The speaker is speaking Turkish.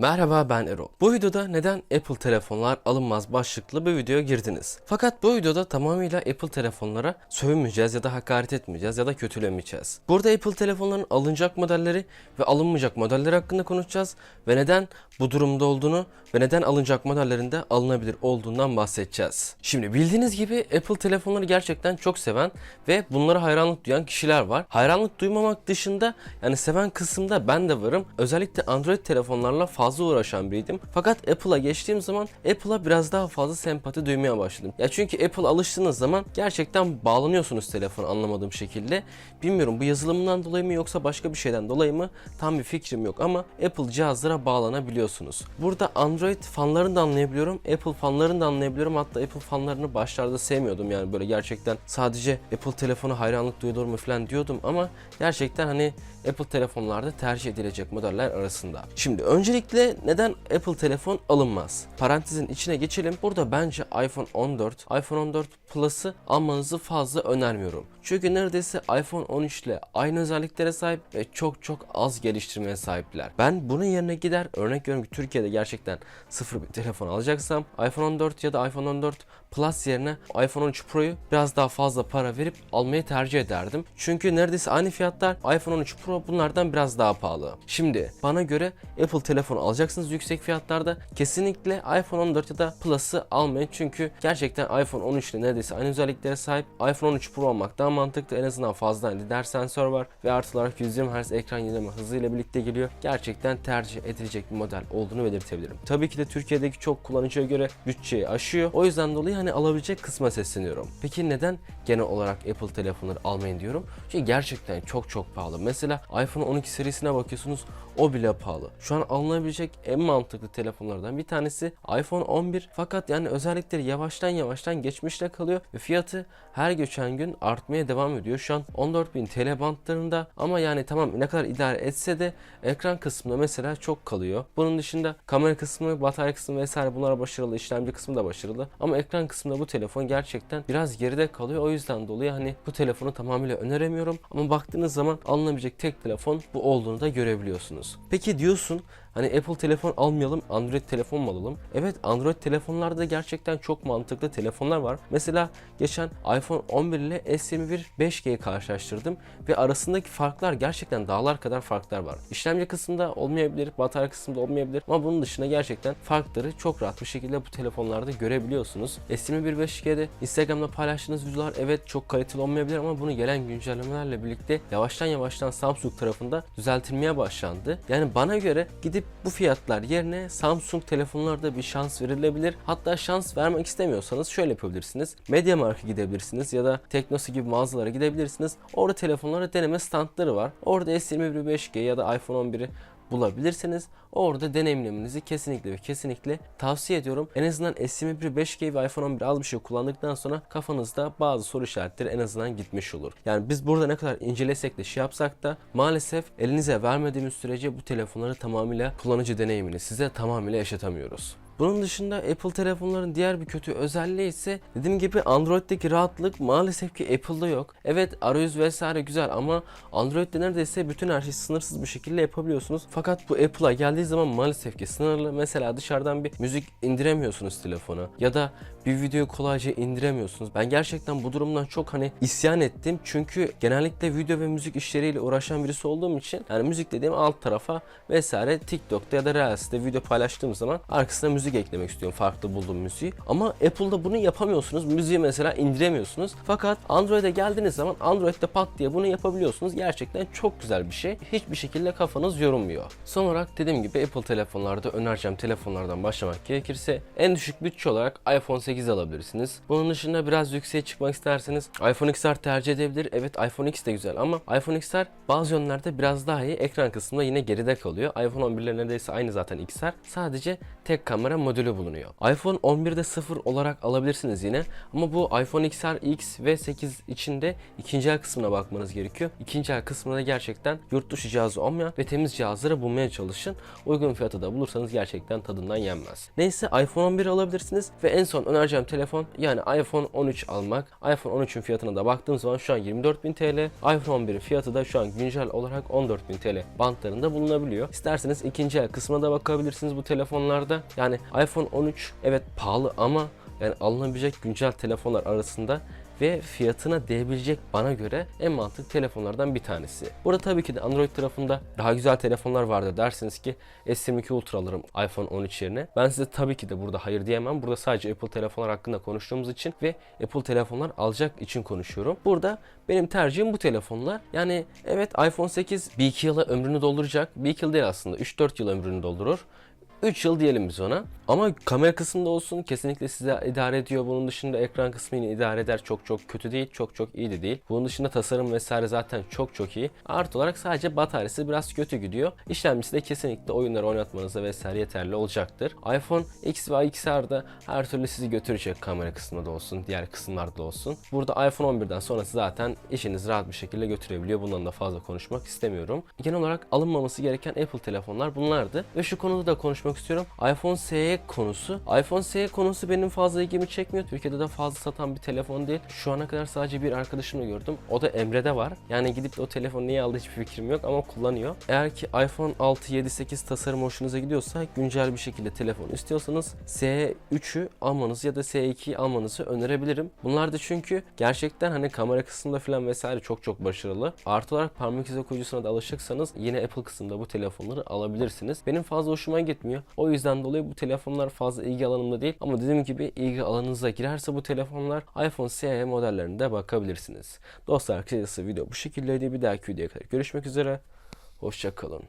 Merhaba ben Erol. Bu videoda neden Apple telefonlar alınmaz başlıklı bir videoya girdiniz. Fakat bu videoda tamamıyla Apple telefonlara sövmeyeceğiz ya da hakaret etmeyeceğiz ya da kötülemeyeceğiz. Burada Apple telefonların alınacak modelleri ve alınmayacak modeller hakkında konuşacağız ve neden bu durumda olduğunu ve neden alınacak modellerinde alınabilir olduğundan bahsedeceğiz. Şimdi bildiğiniz gibi Apple telefonları gerçekten çok seven ve bunlara hayranlık duyan kişiler var. Hayranlık duymamak dışında yani seven kısımda ben de varım. Özellikle Android telefonlarla fazla uğraşan biriydim. Fakat Apple'a geçtiğim zaman Apple'a biraz daha fazla sempati duymaya başladım. Ya çünkü Apple alıştığınız zaman gerçekten bağlanıyorsunuz telefona anlamadığım şekilde. Bilmiyorum bu yazılımından dolayı mı yoksa başka bir şeyden dolayı mı tam bir fikrim yok ama Apple cihazlara bağlanabiliyorsunuz. Burada Android fanlarını da anlayabiliyorum. Apple fanlarını da anlayabiliyorum. Hatta Apple fanlarını başlarda sevmiyordum yani böyle gerçekten sadece Apple telefonu hayranlık duyulur mu falan diyordum ama gerçekten hani Apple telefonlarda tercih edilecek modeller arasında. Şimdi öncelikle neden Apple telefon alınmaz? Parantezin içine geçelim. Burada bence iPhone 14, iPhone 14 Plus'ı almanızı fazla önermiyorum. Çünkü neredeyse iPhone 13 ile aynı özelliklere sahip ve çok çok az geliştirmeye sahipler. Ben bunun yerine gider örnek veriyorum ki Türkiye'de gerçekten sıfır bir telefon alacaksam iPhone 14 ya da iPhone 14 Plus yerine iPhone 13 Pro'yu biraz daha fazla para verip almayı tercih ederdim. Çünkü neredeyse aynı fiyatlar iPhone 13 Pro bunlardan biraz daha pahalı. Şimdi bana göre Apple telefon alacaksınız yüksek fiyatlarda kesinlikle iPhone 14 ya da Plus'ı almayın. Çünkü gerçekten iPhone 13 ile neredeyse aynı özelliklere sahip. iPhone 13 Pro almak daha mantıklı. En azından fazla lider sensör var ve artı olarak 120 Hz ekran yenileme hızıyla birlikte geliyor. Gerçekten tercih edilecek bir model olduğunu belirtebilirim. Tabii ki de Türkiye'deki çok kullanıcıya göre bütçeyi aşıyor. O yüzden dolayı hani alabilecek kısma sesleniyorum. Peki neden genel olarak Apple telefonları almayın diyorum? Çünkü gerçekten çok çok pahalı. Mesela iPhone 12 serisine bakıyorsunuz o bile pahalı. Şu an alınabilecek en mantıklı telefonlardan bir tanesi iPhone 11 fakat yani özellikleri yavaştan yavaştan geçmişte kalıyor ve fiyatı her geçen gün artmaya devam ediyor. Şu an 14.000 TL bantlarında ama yani tamam ne kadar idare etse de ekran kısmında mesela çok kalıyor. Bunun dışında kamera kısmı, batarya kısmı vesaire bunlar başarılı, işlemci kısmı da başarılı ama ekran kısmında bu telefon gerçekten biraz geride kalıyor. O yüzden dolayı hani bu telefonu tamamıyla öneremiyorum ama baktığınız zaman alınabilecek tek telefon bu olduğunu da görebiliyorsunuz. Peki diyorsun Hani Apple telefon almayalım, Android telefon mu alalım? Evet, Android telefonlarda gerçekten çok mantıklı telefonlar var. Mesela geçen iPhone 11 ile S21 5G'yi karşılaştırdım ve arasındaki farklar gerçekten dağlar kadar farklar var. İşlemci kısmında olmayabilir, batarya kısmında olmayabilir ama bunun dışında gerçekten farkları çok rahat bir şekilde bu telefonlarda görebiliyorsunuz. S21 5G'de Instagram'da paylaştığınız videolar evet çok kaliteli olmayabilir ama bunu gelen güncellemelerle birlikte yavaştan yavaştan Samsung tarafında düzeltilmeye başlandı. Yani bana göre gidip bu fiyatlar yerine Samsung telefonlarda bir şans verilebilir. Hatta şans vermek istemiyorsanız şöyle yapabilirsiniz. MediaMarkt'a gidebilirsiniz ya da Teknosa gibi mağazalara gidebilirsiniz. Orada telefonlara deneme standları var. Orada S21 5G ya da iPhone 11'i bulabilirseniz orada deneyimlemenizi kesinlikle ve kesinlikle tavsiye ediyorum. En azından S21 5G ve iPhone 11 az bir şey kullandıktan sonra kafanızda bazı soru işaretleri en azından gitmiş olur. Yani biz burada ne kadar incelesek de şey yapsak da maalesef elinize vermediğimiz sürece bu telefonları tamamıyla kullanıcı deneyimini size tamamıyla yaşatamıyoruz. Bunun dışında Apple telefonların diğer bir kötü özelliği ise dediğim gibi Android'deki rahatlık maalesef ki Apple'da yok. Evet arayüz vesaire güzel ama Android'de neredeyse bütün her şeyi sınırsız bir şekilde yapabiliyorsunuz. Fakat bu Apple'a geldiği zaman maalesef ki sınırlı. Mesela dışarıdan bir müzik indiremiyorsunuz telefona ya da bir videoyu kolayca indiremiyorsunuz. Ben gerçekten bu durumdan çok hani isyan ettim. Çünkü genellikle video ve müzik işleriyle uğraşan birisi olduğum için yani müzik dediğim alt tarafa vesaire TikTok'ta ya da Reels'te video paylaştığım zaman arkasına müzik eklemek istiyorum. Farklı bulduğum müziği. Ama Apple'da bunu yapamıyorsunuz. Müziği mesela indiremiyorsunuz. Fakat Android'e geldiğiniz zaman Android'de pat diye bunu yapabiliyorsunuz. Gerçekten çok güzel bir şey. Hiçbir şekilde kafanız yorulmuyor. Son olarak dediğim gibi Apple telefonlarda önereceğim telefonlardan başlamak gerekirse en düşük bütçe olarak iPhone 8 alabilirsiniz. Bunun dışında biraz yükseğe çıkmak isterseniz iPhone XR tercih edebilir. Evet iPhone X de güzel ama iPhone XR bazı yönlerde biraz daha iyi. Ekran kısmında yine geride kalıyor. iPhone 11 ile neredeyse aynı zaten XR. Sadece tek kamera modülü bulunuyor. iPhone 11'de 0 olarak alabilirsiniz yine ama bu iPhone XR, X ve 8 içinde ikinci el kısmına bakmanız gerekiyor. İkinci el kısmında gerçekten yurt dışı cihazı olmayan ve temiz cihazları bulmaya çalışın. Uygun fiyatı da bulursanız gerçekten tadından yenmez. Neyse iPhone 11 alabilirsiniz ve en son önereceğim telefon yani iPhone 13 almak. iPhone 13'ün fiyatına da baktığım zaman şu an 24.000 TL. iPhone 11'in fiyatı da şu an güncel olarak 14.000 TL bantlarında bulunabiliyor. İsterseniz ikinci el kısmına da bakabilirsiniz bu telefonlarda. Yani iPhone 13 evet pahalı ama yani alınabilecek güncel telefonlar arasında ve fiyatına değebilecek bana göre en mantıklı telefonlardan bir tanesi. Burada tabii ki de Android tarafında daha güzel telefonlar vardı dersiniz ki S22 Ultra alırım iPhone 13 yerine. Ben size tabii ki de burada hayır diyemem. Burada sadece Apple telefonlar hakkında konuştuğumuz için ve Apple telefonlar alacak için konuşuyorum. Burada benim tercihim bu telefonlar. Yani evet iPhone 8 bir iki yıla ömrünü dolduracak. Bir iki yıl değil aslında 3-4 yıl ömrünü doldurur. 3 yıl diyelim biz ona. Ama kamera kısmında olsun kesinlikle size idare ediyor. Bunun dışında ekran kısmı yine idare eder. Çok çok kötü değil, çok çok iyi de değil. Bunun dışında tasarım vesaire zaten çok çok iyi. Artı olarak sadece bataryası biraz kötü gidiyor. İşlemcisi de kesinlikle oyunları oynatmanıza vesaire yeterli olacaktır. iPhone X ve XR'da her türlü sizi götürecek kamera kısmında da olsun, diğer kısımlarda da olsun. Burada iPhone 11'den sonrası zaten işiniz rahat bir şekilde götürebiliyor. Bundan da fazla konuşmak istemiyorum. Genel olarak alınmaması gereken Apple telefonlar bunlardı. Ve şu konuda da konuşmak istiyorum. iPhone SE konusu. iPhone SE konusu benim fazla ilgimi çekmiyor. Türkiye'de de fazla satan bir telefon değil. Şu ana kadar sadece bir arkadaşımla gördüm. O da Emre'de var. Yani gidip de o telefonu niye aldı hiçbir fikrim yok ama kullanıyor. Eğer ki iPhone 6, 7, 8 tasarım hoşunuza gidiyorsa güncel bir şekilde telefon istiyorsanız S3'ü almanızı ya da S2'yi almanızı önerebilirim. Bunlar da çünkü gerçekten hani kamera kısmında falan vesaire çok çok başarılı. Artı olarak parmak izi okuyucusuna da alışıksanız yine Apple kısmında bu telefonları alabilirsiniz. Benim fazla hoşuma gitmiyor. O yüzden dolayı bu telefonlar fazla ilgi alanımda değil. Ama dediğim gibi ilgi alanınıza girerse bu telefonlar iPhone SE modellerinde bakabilirsiniz. Dostlar kısacası video bu şekildeydi. Bir dahaki videoya kadar görüşmek üzere. Hoşçakalın.